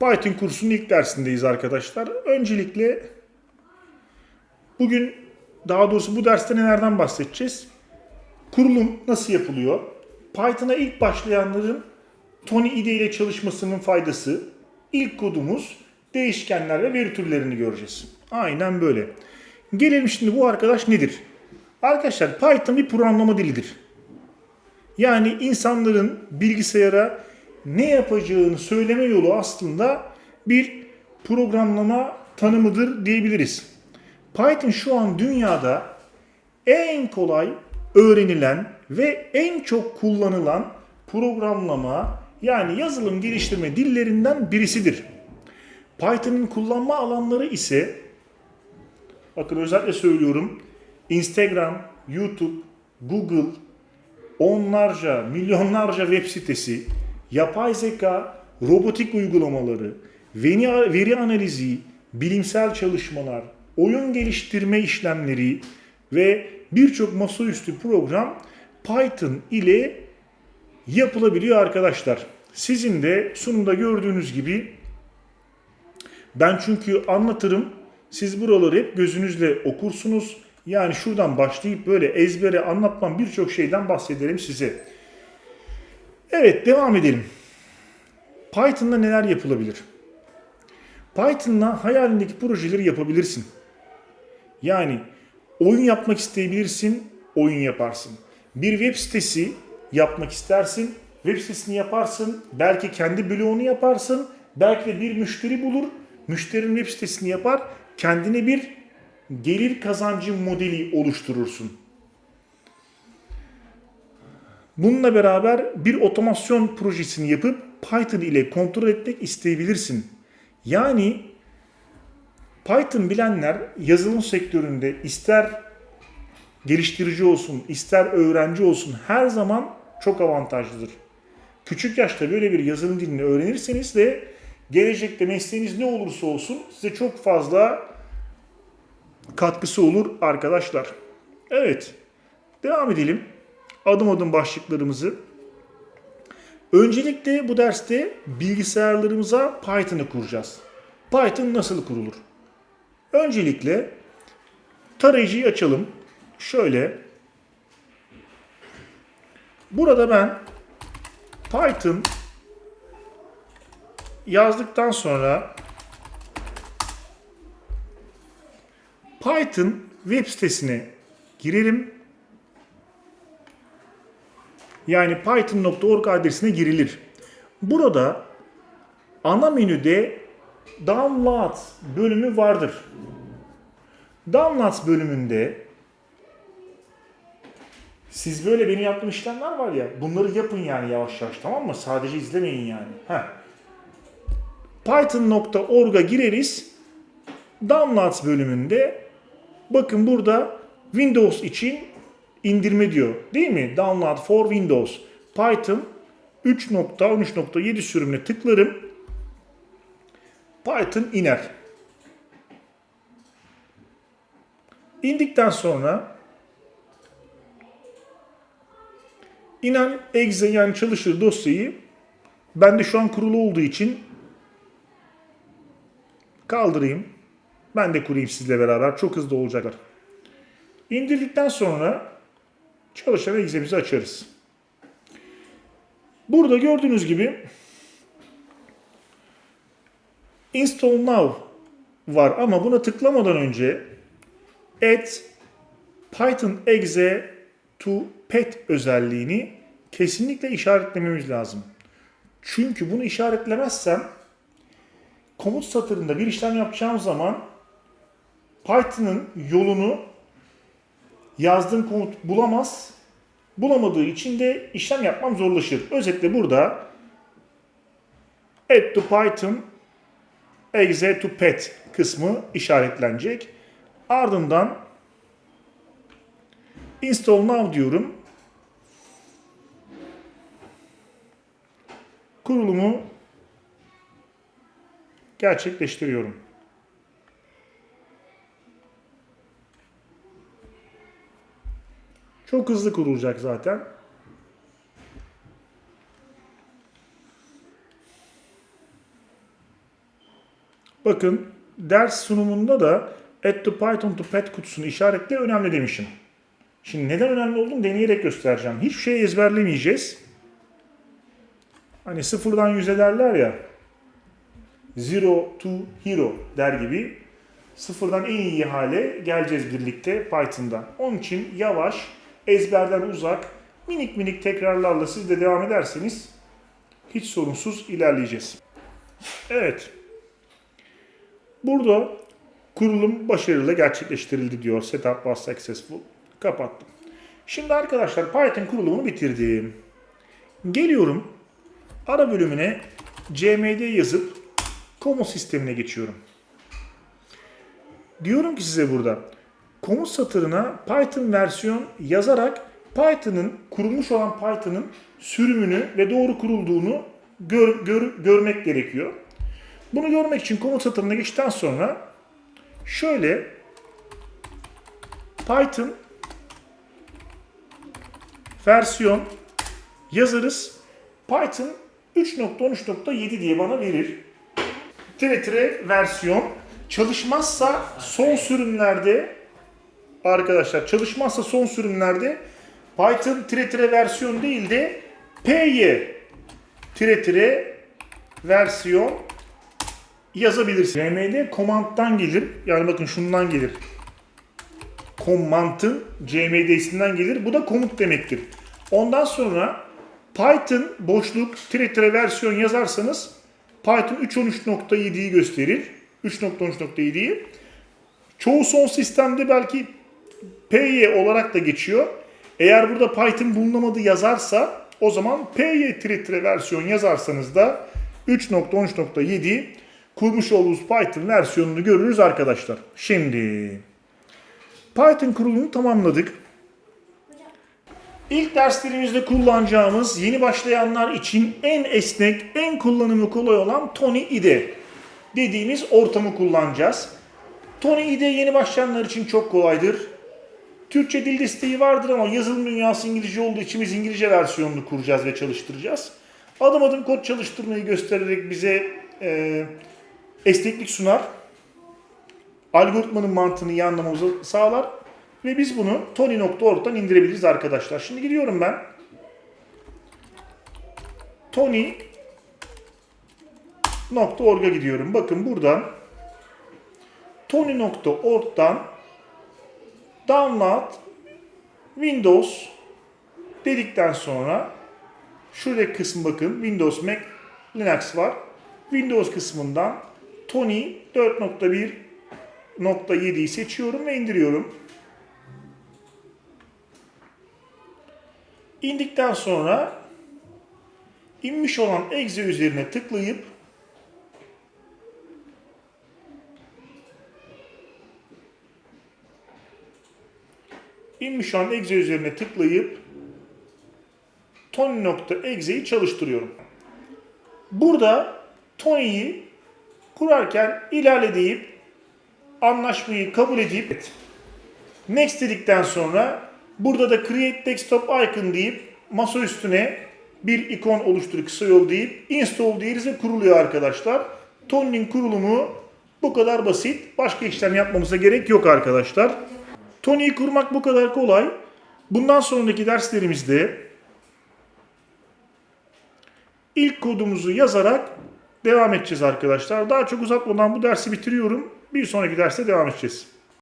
Python kursunun ilk dersindeyiz arkadaşlar. Öncelikle bugün daha doğrusu bu derste nelerden bahsedeceğiz? Kurulum nasıl yapılıyor? Python'a ilk başlayanların Tony IDE ile çalışmasının faydası. İlk kodumuz değişkenler ve veri türlerini göreceğiz. Aynen böyle. Gelelim şimdi bu arkadaş nedir? Arkadaşlar Python bir programlama dilidir. Yani insanların bilgisayara ne yapacağını söyleme yolu aslında bir programlama tanımıdır diyebiliriz. Python şu an dünyada en kolay öğrenilen ve en çok kullanılan programlama yani yazılım geliştirme dillerinden birisidir. Python'ın kullanma alanları ise bakın özellikle söylüyorum Instagram, YouTube, Google, onlarca, milyonlarca web sitesi, yapay zeka, robotik uygulamaları, veri, veri analizi, bilimsel çalışmalar, oyun geliştirme işlemleri ve birçok masaüstü program Python ile yapılabiliyor arkadaşlar. Sizin de sunumda gördüğünüz gibi ben çünkü anlatırım. Siz buraları hep gözünüzle okursunuz. Yani şuradan başlayıp böyle ezbere anlatmam birçok şeyden bahsederim size. Evet devam edelim. Python'da neler yapılabilir? Python'la hayalindeki projeleri yapabilirsin. Yani oyun yapmak isteyebilirsin, oyun yaparsın. Bir web sitesi yapmak istersin, web sitesini yaparsın, belki kendi bloğunu yaparsın, belki de bir müşteri bulur, müşterinin web sitesini yapar, kendine bir gelir kazancı modeli oluşturursun. Bununla beraber bir otomasyon projesini yapıp Python ile kontrol etmek isteyebilirsin. Yani Python bilenler yazılım sektöründe ister geliştirici olsun, ister öğrenci olsun her zaman çok avantajlıdır. Küçük yaşta böyle bir yazılım dilini öğrenirseniz de gelecekte mesleğiniz ne olursa olsun size çok fazla katkısı olur arkadaşlar. Evet. Devam edelim. Adım adım başlıklarımızı. Öncelikle bu derste bilgisayarlarımıza Python'ı kuracağız. Python nasıl kurulur? Öncelikle tarayıcıyı açalım. Şöyle. Burada ben Python yazdıktan sonra Python web sitesine girelim. Yani python.org adresine girilir. Burada ana menüde Download bölümü vardır. Downloads bölümünde siz böyle benim yaptığım işlemler var ya bunları yapın yani yavaş yavaş tamam mı? Sadece izlemeyin yani. Heh. Python.org'a gireriz. Downloads bölümünde bakın burada Windows için indirme diyor. Değil mi? Download for Windows. Python 3.13.7 sürümüne tıklarım. Python iner. İndikten sonra inen exe yani çalışır dosyayı bende şu an kurulu olduğu için kaldırayım. Ben de kurayım sizle beraber. Çok hızlı olacaklar. İndirdikten sonra çalışan egzemizi açarız. Burada gördüğünüz gibi Install Now var ama buna tıklamadan önce Add Python exe to pet özelliğini kesinlikle işaretlememiz lazım. Çünkü bunu işaretlemezsem komut satırında bir işlem yapacağım zaman Python'ın yolunu yazdığım komut bulamaz. Bulamadığı için de işlem yapmam zorlaşır. Özetle burada add to Python exe to pet kısmı işaretlenecek. Ardından install now diyorum. Kurulumu gerçekleştiriyorum. Çok hızlı kurulacak zaten. Bakın ders sunumunda da add to Python to pet kutusunu işaretle önemli demişim. Şimdi neden önemli olduğunu deneyerek göstereceğim. Hiçbir şey ezberlemeyeceğiz. Hani sıfırdan yüze derler ya. Zero to hero der gibi sıfırdan en iyi hale geleceğiz birlikte Python'da. Onun için yavaş, ezberden uzak, minik minik tekrarlarla siz de devam ederseniz hiç sorunsuz ilerleyeceğiz. Evet. Burada kurulum başarıyla gerçekleştirildi diyor. Setup was successful. Kapattım. Şimdi arkadaşlar Python kurulumunu bitirdim. Geliyorum ara bölümüne cmd yazıp komut sistemine geçiyorum. Diyorum ki size burada komut satırına Python versiyon yazarak Python'ın kurulmuş olan Python'ın sürümünü ve doğru kurulduğunu gör, gör- görmek gerekiyor. Bunu görmek için komut satırına geçtikten sonra şöyle Python versiyon yazarız. Python 3.13.7 diye bana verir. Tire tire versiyon çalışmazsa son sürümlerde arkadaşlar çalışmazsa son sürümlerde Python tire tire versiyon değil de py tire tire versiyon yazabilirsin. RM'de command'dan gelir. Yani bakın şundan gelir. Command'ın CMD'sinden gelir. Bu da komut demektir. Ondan sonra Python boşluk tire tire versiyon yazarsanız Python 3.13.7'yi gösterir. 3.13.7'yi. Çoğu son sistemde belki PY olarak da geçiyor. Eğer burada Python bulunamadı yazarsa o zaman PY tire versiyon yazarsanız da 3.13.7 kurmuş olduğunuz Python versiyonunu görürüz arkadaşlar. Şimdi Python kurulumunu tamamladık. İlk derslerimizde kullanacağımız yeni başlayanlar için en esnek, en kullanımı kolay olan Tony IDE dediğimiz ortamı kullanacağız. Tony IDE yeni başlayanlar için çok kolaydır. Türkçe dil desteği vardır ama yazılım dünyası İngilizce olduğu için biz İngilizce versiyonunu kuracağız ve çalıştıracağız. Adım adım kod çalıştırmayı göstererek bize e, esneklik sunar. Algoritmanın mantığını iyi anlamamızı sağlar. Ve biz bunu Tony.org'dan indirebiliriz arkadaşlar. Şimdi gidiyorum ben. Tony.org'a gidiyorum. Bakın buradan Tony.org'dan Download Windows dedikten sonra şurada kısmı bakın Windows, Mac, Linux var. Windows kısmından Tony 4.1.7'yi seçiyorum ve indiriyorum. İndikten sonra inmiş olan exe üzerine tıklayıp inmiş olan exe üzerine tıklayıp Tony.exe'yi çalıştırıyorum. Burada Tony'yi kurarken ilerle deyip anlaşmayı kabul edip next dedikten sonra burada da create desktop icon deyip masa üstüne bir ikon oluştur kısa yol deyip install diyeriz ve kuruluyor arkadaşlar. Tony'nin kurulumu bu kadar basit. Başka işlem yapmamıza gerek yok arkadaşlar. Tony'yi kurmak bu kadar kolay. Bundan sonraki derslerimizde ilk kodumuzu yazarak devam edeceğiz arkadaşlar. Daha çok uzatmadan bu dersi bitiriyorum. Bir sonraki derste devam edeceğiz.